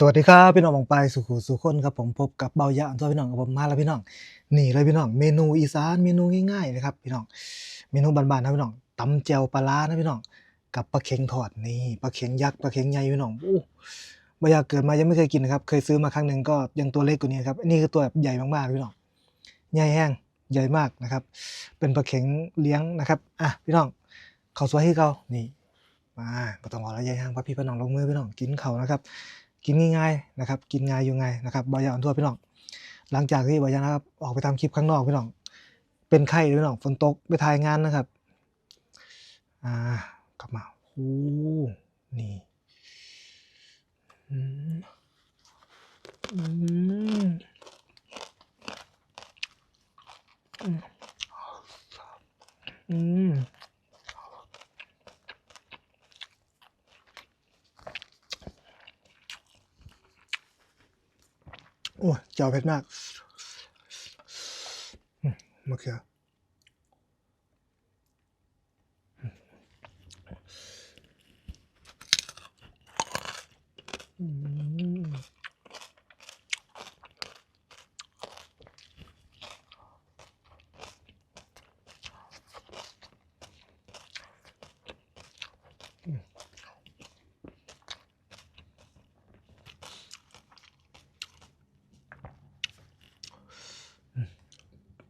สวัสดีครับพี่น้องมองไปสุขุสุขคนครับผมพบกับเบายะอันตัวพี่น้องกับผมมาแล้วพี่น้องนี่เลยพี่น้องเมนูอีสานเมนูง่ายๆนะครับพี่น้องเมนูบานๆนะพี่น้องตำแจวปลาร้านะพี่น้องกับปลาเค็งทอดนี่ปลาเค็งยักษ์ปลาเค็งใหญ่พี่น้องโอ้บอยาเกิดมายังไม่เคยกินนะครับเคยซื้อมาครั้งหนึ่งก็ยังตัวเล็กกว่านี้ครับอันนี้คือตัวแบบใหญ่มากๆพี่น้องใหญ่แห้งใหญ่มากนะครับ เป็นปลาเค็งเลี้ยงนะครับอะพี่น้องเขาสวยให้เขานี่มาก็ต้องบอแล้วยายห้างพระพี่พระน้องลงมือพี่น้องกินเขานะครับ กินง่ายๆนะครับ กินง่ายอยู่ไงายนะครับบอยาอันทั่วพี่น้อง หลังจากที่บอยานะครับออกไปทำคลิปข้างนอกพี่น้อง เป็นไข้พี่น้องฝนตกไปถ่ายงานนะครับ อ่ากลับมาโอ้นี่อืมอืมอืม โอ้เจ้าเผ็ดมากมะเขือม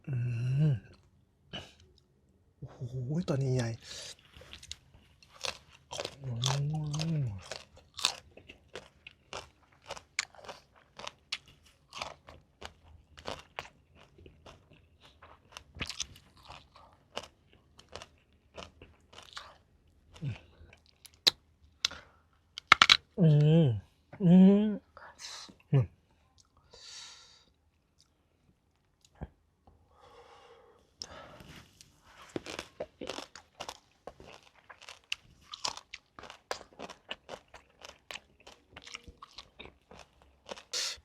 อืมโอ้โหตัวนี้ใหญ่อืมอืมอืมอืม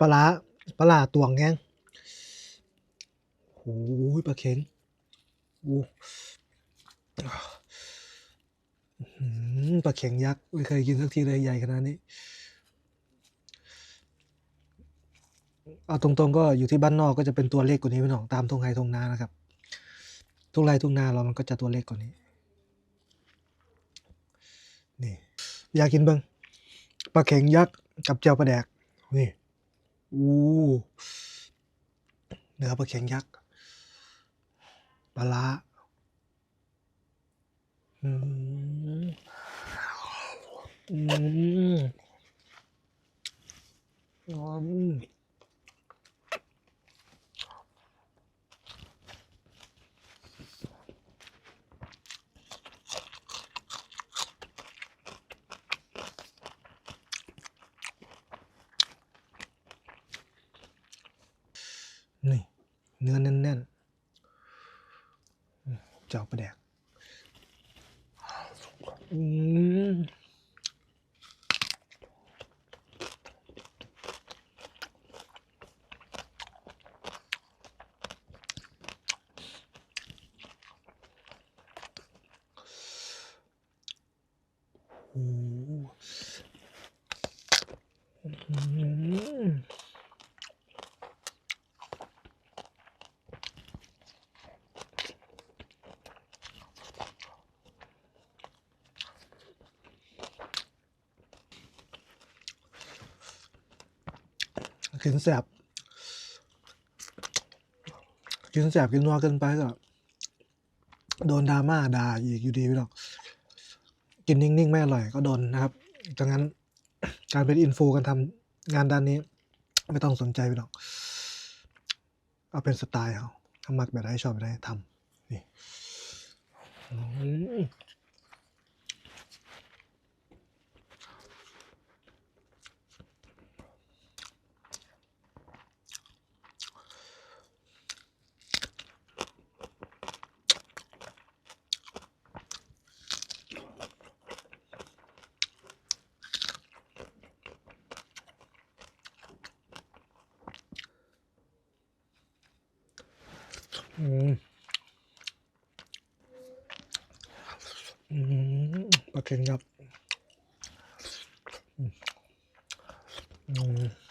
ปลาร้าปลาร้าตวงแหงโอ้ยปลาเค็งโอ้ปลาเค็งยักษ์ไม่เคยกินสักทีเลยใหญ่ขนาดนี้ เอาตรงๆก็อยู่ที่บ้านนอกก็จะเป็นตัวเล็กกว่านี้พี่น้องตามทุ่งไรทุ่งนานะครับทุ่งไร่ทุ่งนาเรามันก็จะตัวเล็กกว่านี้ นี่ อยากกินบิ้งปลาเข็งยักษ์กับเจียวปลาแดกนี่ อู้เนื้อปลาเข็งยักษ์ปลาร้าอืมอืมอืมนี่ เนื้อแน่นๆอืมเจ้าปลาแดกอืมอ้อืม กินแสบกินแสบกินนัวเกินไปก็โดนดราม่าด่าอีกอยู่ดีพี่น้องกินนิ่งๆไม่อร่อยก็โดนนะครับดังนั้นการเป็นอินฟูการทำงานด้านนี้ ไม่ต้องสนใจพี่น้องเอาเป็นสไตล์เขาถ้ามักแบบไหนชอบแบบไหนทำนี่ อืมอืมอืมปลาเค็มครับอืม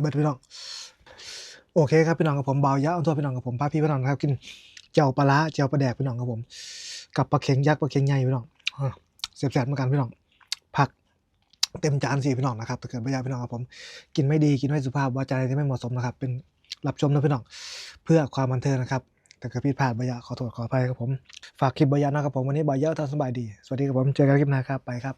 เบิดพี่น้อง โอเคครับพี่น้องกับผมเบายะเอาตัวพี่น้องกับผมพาพี่พี่น้องครับกินเจียวปลาร้าเจียวปลาแดกพี่น้องกับผม กับปลาเค็งยักษ์ปลาเค็งใหญ่พี่น้องเสียบแสบเหมือนกันพี่น้อง ผักเต็มจานสี่พี่น้องนะครับถ้าเกิดไม่ยาพี่น้องกับผม กินไม่ดีกินไม่สุภาพวาจาอะไรที่ไม่เหมาะสมนะครับ เป็นรับชมนะพี่น้อง เพื่อความบันเทิงนะครับแต่เกิดผิดพลาดบายะขอโทษขออภัยครับผม ฝากคลิปบายะนะครับผมวันนี้บายะท่านสบายดี สวัสดีครับผม เจอกันคลิปหน้าครับ ไปครับ